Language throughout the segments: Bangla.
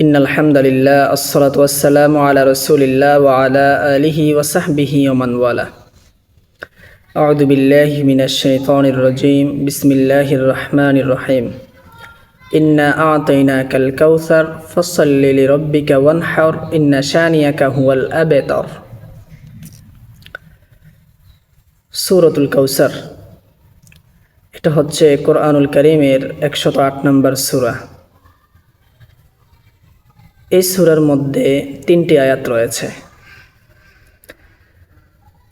إن الحمد لله الصلاة والسلام على رسول الله وعلى آله وصحبه ومن والاه أعوذ بالله من الشيطان الرجيم بسم الله الرحمن الرحيم إنا أعطيناك الكوثر فصل لربك وانحر إن شانيك هو الأبتر সুরতুল কাউসার এটা হচ্ছে কোরআনুল করিমের একশত আট নম্বর সুরা এই সুরার মধ্যে তিনটি আয়াত রয়েছে।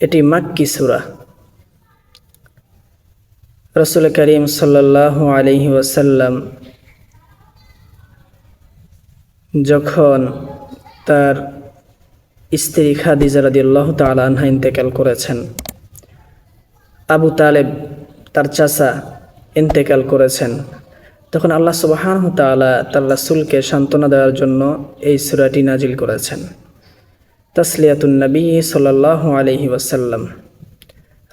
এটি মাক্কি সুরা। রসুল করিম সাল্লাহ আলহি ওয়াসাল্লাম যখন তার স্ত্রী খাদিজা রাদিয়াল্লাহু তাআলা আনহা ইন্তেকাল করেছেন, আবু তালেব তার চাচা ইন্তেকাল করেছেন তখন আল্লাহ সুবাহান তালা তার রাসুলকে সান্ত্বনা দেওয়ার জন্য এই সুরাটি নাজিল করেছেন। তাসলিয়াতুন্নবী সাল্লাহ আলহি ওয়াসাল্লাম।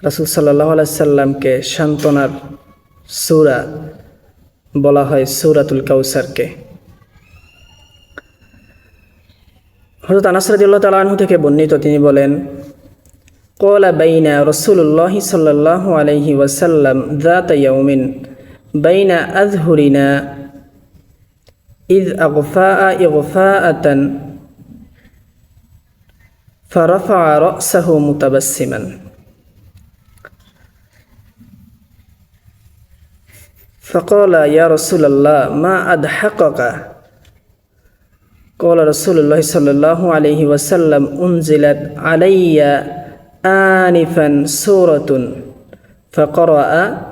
রাসুল সাল্লাহ আলাইসাল্লামকে সান্ত্বনার সুরা বলা হয় সুরাতুল কাউসারকে। হজরত আনাসরাদিল্লা তালাহু থেকে বর্ণিত তিনি বলেন কলা বাইনা রসুল্লাহ সাল্লাহ আলহি ওয়াসাল্লাম দাতাইয়াউমিন بين أظهرنا إذ أغفاء إغفاءة. فرفع رأسه متبسما. فقال يا رسول الله ما أضحكك؟ قال رسول الله صلى الله عليه وسلم أنزلت علي آنفا سورة. فقرأ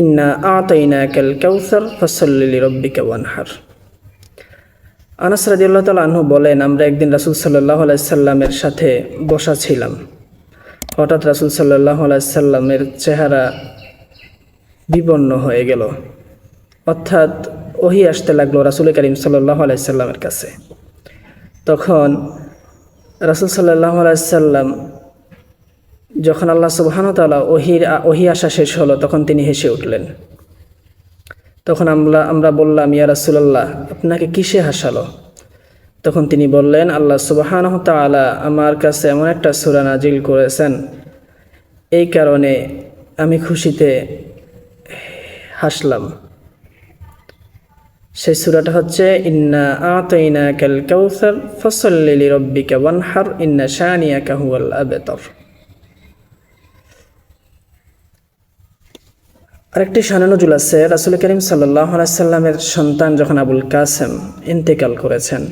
ইন্না আতাইনা ক্যাল কাউসার ফসল্লি রব্বিকা ওয়ানহার। আনাস রাজিউল্লাহ তাল আনহু বলেন, আমরা একদিন রাসুল সাল্লাহ আলাইসাল্লামের সাথে বসা ছিলাম। হঠাৎ রাসুল সাল্লাহ আলাইসাল্লামের চেহারা বিপন্ন হয়ে গেল। অর্থাৎ ওহি আসতে লাগল রাসুল করিম সাল্লাহ আলাইসাল্লামের কাছে। তখন রাসুল সাল্লাহ আলাইসাল্লাম যখন আল্লাহ সুবাহানতালা ওহির, ওহি আসা শেষ হলো, তখন তিনি হেসে উঠলেন। তখন আমরা আমরা বললাম, ইয়া রাসুলাল্লাহ, আপনাকে কিসে হাসালো? তখন তিনি বললেন, আল্লাহ সুবাহান তালা আমার কাছে এমন একটা সুরা নাজিল করেছেন, এই কারণে আমি খুশিতে হাসলাম। সেই সুরাটা হচ্ছে, ইন্না আতইনা কাল কাউসার ফসল্লি রব্বিকা ওয়ানহার, ইন্না শানিয়া কাহুয়াল আবেতর। আরেকটি শানানুজুল আছে, রাসুল করিম সাল্লাহ সাল্লামের সন্তান যখন আবুল কাসেম ইন্তেকাল করেছেন,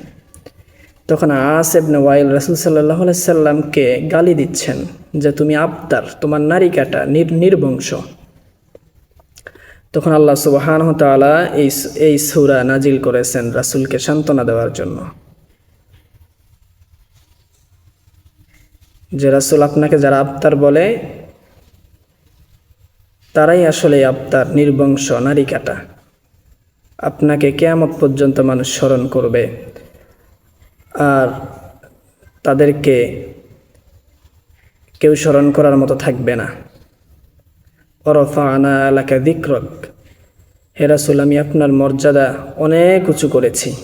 তখন আস এবনে ওয়াইল রাসুল সাল্লাহ সাল্লামকে গালি দিচ্ছেন যে, তুমি আবতার তোমার নারিকাটা নির, নির্বংশ। তখন আল্লাহ সুবাহান তালা এই এই সুরা নাজিল করেছেন রাসুলকে সান্ত্বনা দেওয়ার জন্য। যে, রাসুল আপনাকে যারা আবতার বলে তারাই আসলে আপনার নির্বংশ নারী কাটা। আপনাকে কেয়ামত পর্যন্ত মানুষ স্মরণ করবে। আর তাদেরকে কেউ স্মরণ করার মতো থাকবে না। অরফা আনা এলাকা দিক্রক হেরাসুল আমি আপনার মর্যাদা অনেক উঁচু করেছি।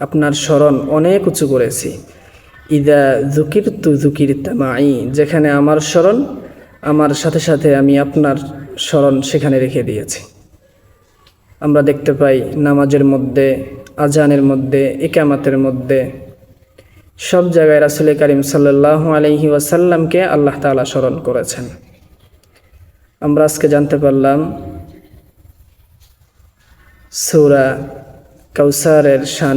আপনার স্মরণ অনেক উঁচু করেছি। ইদা জুকির তু জুকির তামাই যেখানে আমার স্মরণ আমার সাথে সাথে আমি আপনার স্মরণ সেখানে রেখে দিয়েছি। আমরা দেখতে পাই নামাজের মধ্যে, আজানের মধ্যে, একামাতের মধ্যে। সব জায়গায় রাসুল করিম সাল্লাহ আলহি ওয়াসাল্লামকে আল্লাহ তালা স্মরণ করেছেন। আমরা আজকে জানতে পারলাম, সৌরা কাউসারের শানে